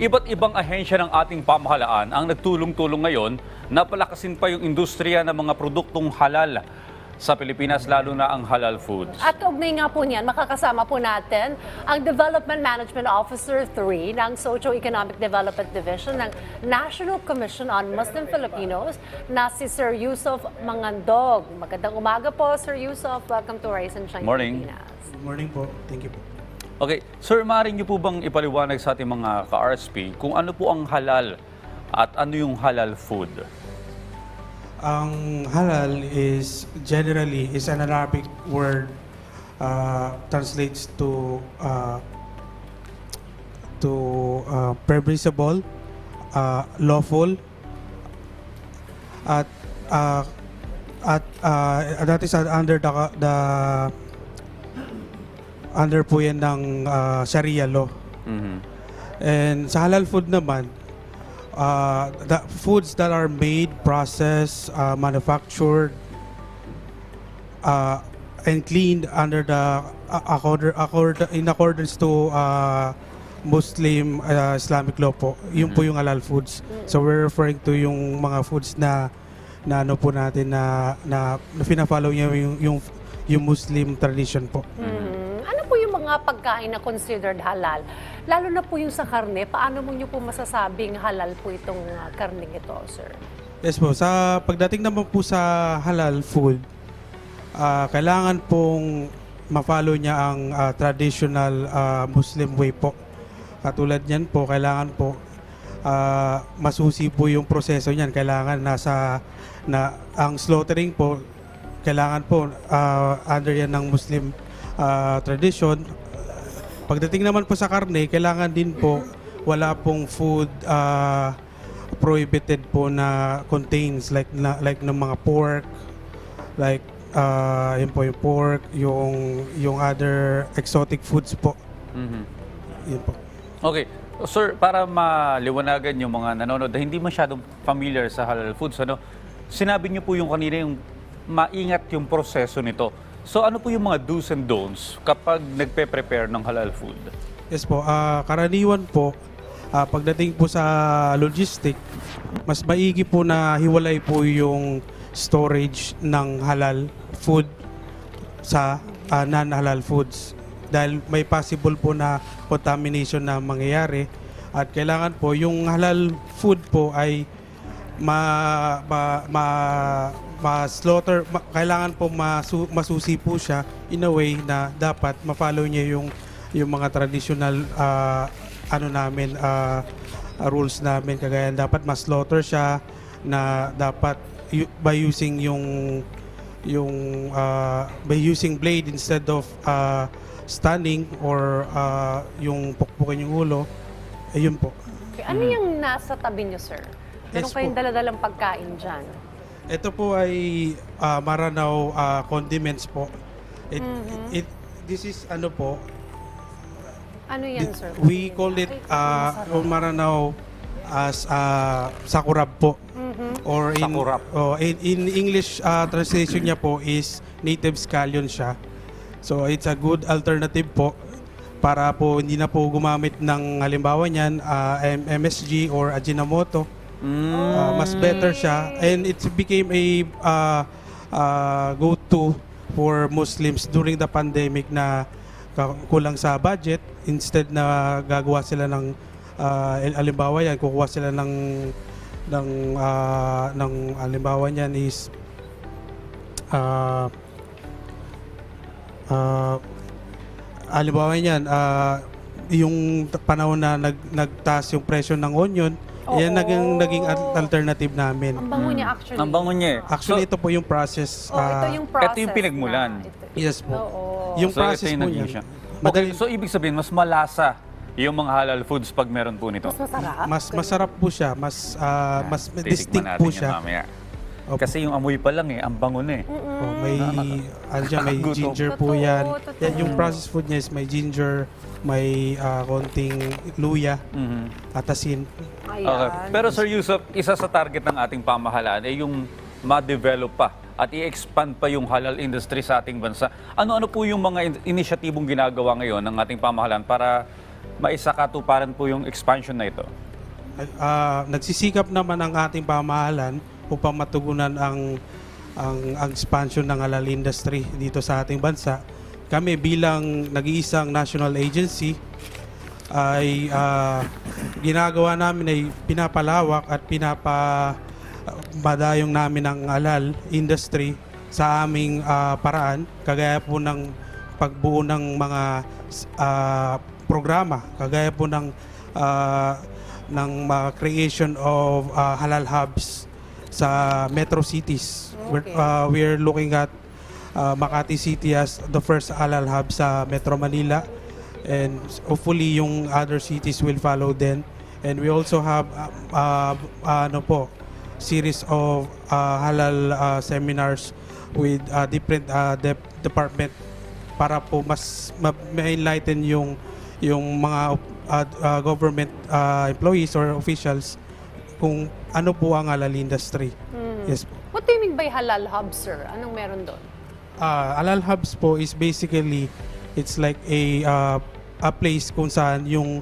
iba't ibang ahensya ng ating pamahalaan ang nagtulong-tulong ngayon na palakasin pa yung industriya ng mga produktong halal sa Pilipinas, lalo na ang halal foods. At kaugnay nga po niyan, makakasama po natin ang Development Management Officer 3 ng Socio-Economic Development Division ng National Commission on Muslim Filipinos na si Sir Yusuf Mangandog. Magandang umaga po, Sir Yusuf. Welcome to Rise and Shine Morning. Pilipinas. Good morning po. Thank you po. Okay, sir, maaari niyo po bang ipaliwanag sa ating mga ka-RSP kung ano po ang halal at ano yung halal food? Ang halal is generally is an Arabic word uh, translates to uh, to uh, permissible, uh, lawful, at uh, at uh, that is under the the under po yan ng uh, Sharia law. Mhm. And sa halal food naman, uh, the foods that are made, processed, uh, manufactured, uh, and cleaned under the uh, accord, accord, in accordance to uh, Muslim uh, Islamic law po. Yun po yung halal foods. So we're referring to yung mga foods na na ano po natin na na, na fina-follow niya yung, yung yung Muslim tradition po. Mhm. Ano po yung mga pagkain na considered halal? Lalo na po yung sa karne, paano mo niyo po masasabing halal po itong uh, karning ito, sir? Yes po, sa pagdating naman po sa halal food, ah, kailangan pong ma-follow niya ang ah, traditional ah, Muslim way po. Katulad niyan po, kailangan po ah, masusi po yung proseso niyan. Kailangan nasa na ang slaughtering po kailangan po ah, under yan ng Muslim ah, tradition. Pagdating naman po sa karne, kailangan din po wala pong food ah, prohibited po na contains like na, like ng mga pork like uh, yun po yung pork yung yung other exotic foods po Mhm. yun po Okay. Sir, para maliwanagan yung mga nanonood na hindi masyadong familiar sa halal foods, ano, sinabi niyo po yung kanina yung maingat yung proseso nito. So ano po yung mga do's and don'ts kapag nagpe-prepare ng halal food? yes po ah, karaniwan po ah, pagdating po sa logistic mas maigi po na hiwalay po yung storage ng halal food sa ah, non-halal foods dahil may possible po na contamination na mangyayari at kailangan po yung halal food po ay ma ma, ma, ma slaughter ma- kailangan po masu, masusi po siya in a way na dapat ma-follow niya yung yung mga traditional ah, ano namin ah, rules namin kagaya dapat ma-slaughter siya na dapat yu- by using yung yung ah, by using blade instead of ah, stunning or ah, yung pukpukin yung ulo ayun po Okay, ano yung nasa tabi niyo, sir? Meron Yes kayong po. daladalang pagkain dyan. Ito po ay ah, Maranao ah, condiments po. It, it, this is ano po, Ano yan, sir? we call it uh, Maranao as uh, sakurab po. Or in, Sakurab. oh, in, in English uh, translation niya po is native scallion siya. So it's a good alternative po para po hindi na po gumamit ng halimbawa niyan uh, M- MSG or Ajinomoto. Uh, mas better siya. And it became a uh, uh, go-to for Muslims during the pandemic na kulang sa budget. Instead na gagawa sila ng uh, alimbawa yan kukuha sila ng ng uh, ng alimbawa niyan is uh, uh, alimbawa niyan uh, yung panahon na nag, nagtaas yung presyo ng onion yan Oo. naging naging al- alternative namin Ang bango niya actually. Ang bango niya eh. actually So, ito po yung process Oh, ito ah, yung process ito yung pinagmulan. na ito. yes po Oo. yung so ito process yung po naging yan siya. Madali- Okay, so ibig sabihin, mas malasa yung mga halal foods pag meron po nito. Mas masarap. mas masarap po siya mas ah, mas Titikman distinct natin po yan siya mamaya. Opo. Kasi yung amoy pa lang eh, ang bango na eh. Oh, may ano dyan, may Nakakagutom. ginger po Totoo, yan. totoo. Yan yung processed food niya is may ginger, may ah, konting luya, Mhm. at asin. Ayan. Okay. Pero Sir Yusuf, isa sa target ng ating pamahalaan ay yung ma-develop pa at i-expand pa yung halal industry sa ating bansa. Ano-ano po yung mga in- inisyatibong ginagawa ngayon ng ating pamahalaan para maisakatuparan po yung expansion na ito? Ah, nagsisikap naman ang ating pamahalan upang matugunan ang ang, ang expansion ng halal industry dito sa ating bansa. Kami bilang nag-iisang national agency ay ah, ginagawa namin ay pinapalawak at pinapa badayong namin ang halal industry sa aming ah, paraan kagaya po ng pagbuo ng mga ah, programa kagaya po ng ah, ng mga creation of ah, halal hubs sa metro cities. We're, Okay. ah, we're looking at ah, Makati City as the first halal hub sa Metro Manila and hopefully yung other cities will follow then and we also have uh, uh, ano po series of uh, halal uh, seminars with uh, different uh, dep- department para po mas ma- ma-enlighten yung yung mga uh, uh, government uh, employees or officials kung ano po ang halal industry. Yes po. What do you mean by halal hub, sir? Anong meron doon? Uh, Halal Hubs po is basically it's like a uh, a place kung saan yung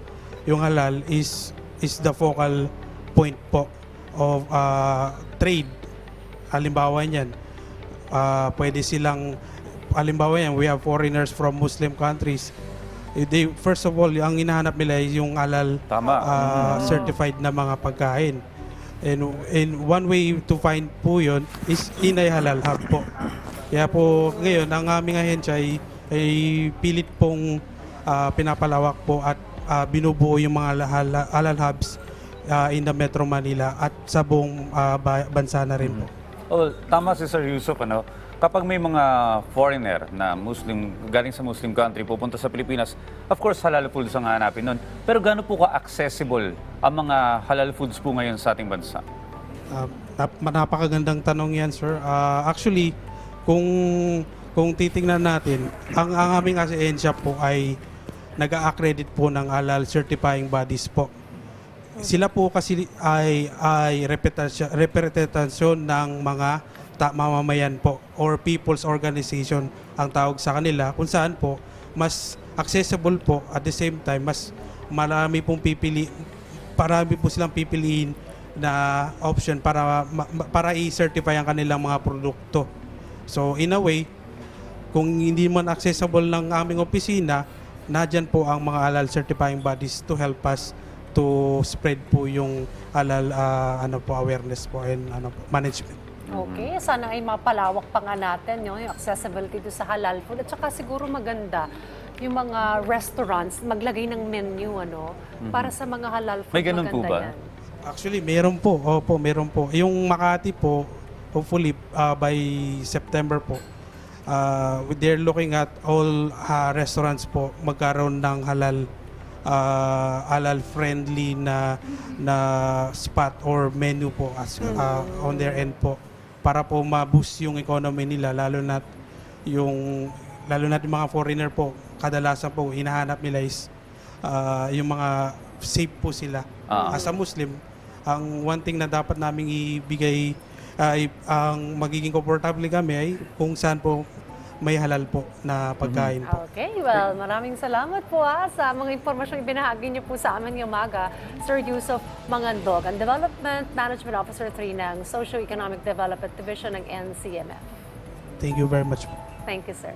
yung halal is is the focal point po of uh, trade. Halimbawa niyan, uh, pwede silang halimbawa yan, we have foreigners from Muslim countries. Eh, They, first of all, ang hinahanap nila is yung halal Tama. uh, certified na mga pagkain. And, and one way to find po yun is in a halal hub po. Kaya po ngayon, ang aming ahensya ay, ay pilit pong ah, pinapalawak po at ah, binubuo yung mga halal, halal hubs ah, in the Metro Manila at sa buong ba- bansa na rin po. Oh, tama si Sir Yusuf, ano? Kapag may mga foreigner na Muslim, galing sa Muslim country, pupunta sa Pilipinas, of course, halal foods ang hanapin nun. Pero gaano po ka-accessible ang mga halal foods po ngayon sa ating bansa? Nap- napakagandang tanong yan, sir. Ah, actually, kung kung titingnan natin, ang, ang aming ahensya po ay nag-accredit po ng halal certifying bodies po. Sila po kasi ay ay representasyon ng mga ta- mamamayan po or people's organization ang tawag sa kanila kung saan po mas accessible po at the same time mas marami pong pipili parami po silang pipiliin na option para para i-certify ang kanilang mga produkto. So in a way, kung hindi man accessible ng aming opisina, nadyan po ang mga halal certifying bodies to help us to spread po yung halal ah, ano po awareness po and ano po, management. Okay, sana ay mapalawak pa nga natin no, yung accessibility to sa halal food. At saka siguro maganda yung mga restaurants maglagay ng menu ano para sa mga halal food. May ganun po ba? yan. Actually, meron po. Opo, meron po. Yung Makati po, hopefully ah, by September po, ah, they're looking at all ah, restaurants po magkaroon ng halal ah, halal friendly na na spot or menu po as ah, on their end po para po ma-boost yung economy nila lalo na yung lalo na yung mga foreigner po kadalasan po hinahanap nila is ah, yung mga safe po sila Ah. as a Muslim ang one thing na dapat naming ibigay ay ang magiging komportable kami ay kung saan po may halal po na pagkain po. Okay, well, maraming salamat po ha, sa mga impormasyong ibinahagi niyo po sa amin ngayong umaga, Sir Yusuf Mangandog, ang Development Management Officer 3 ng Socio-Economic Development Division ng NCMF. Thank you very much. Thank you, sir.